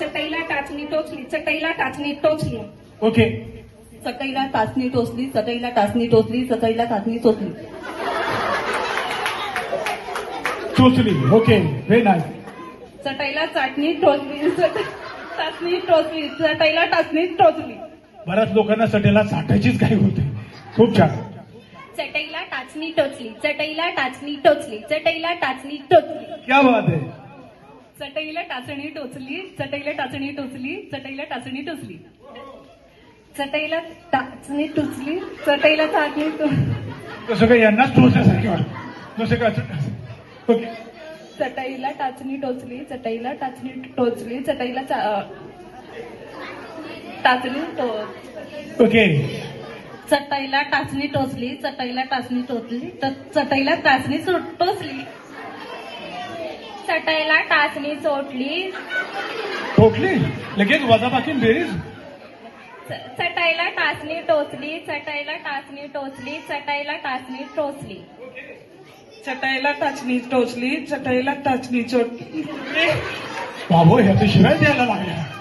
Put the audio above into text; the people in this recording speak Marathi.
चटईला टाचणी टोचली चटईला टाचणी टोचली. ओके. चटईला टाचणी टोचली चटईला टाचणी टोचली चटईला टाचणी टोचली. चोचली ओके. व्हेरी नाईस चटईला चाटणी टोचली टाचणी टोचली चटईला टाचणी टोचली. बऱ्याच लोकांना सटेला साठायचीच काही होते खूप छान. चटईला टाचणी टोचली चटईला टाचणी टोचली चटईला टाचणी टोचली. क्या बात आहे. चटईला टाचणी टोचली चटईला टाचणी टोचली चटईला टाचणी टोचली चटईला टाचणी टोचली चटईला टाचणी टोचली कसं काय यांनाच वाटत कसं काय ओके चटईला टाचणी टोचली चटईला टाचणी टोचली चटईला टाचणी टोच ओके चटईला टाचणी टोचली चटईला टाचणी टोचली ट- चटईला टाचणी टोचली चटईला टाचणी चोटली. टोटली लगेच वजाबाकी बेरीज? च- चटईला टाचणी टोचली चटईला टाचणी टोचली चटईला टाचणी टोचली. चटईला टाचणी टोचली चटईला टाचणी चोट बाबो ह्या तर शिवाय द्यायला लागल्या.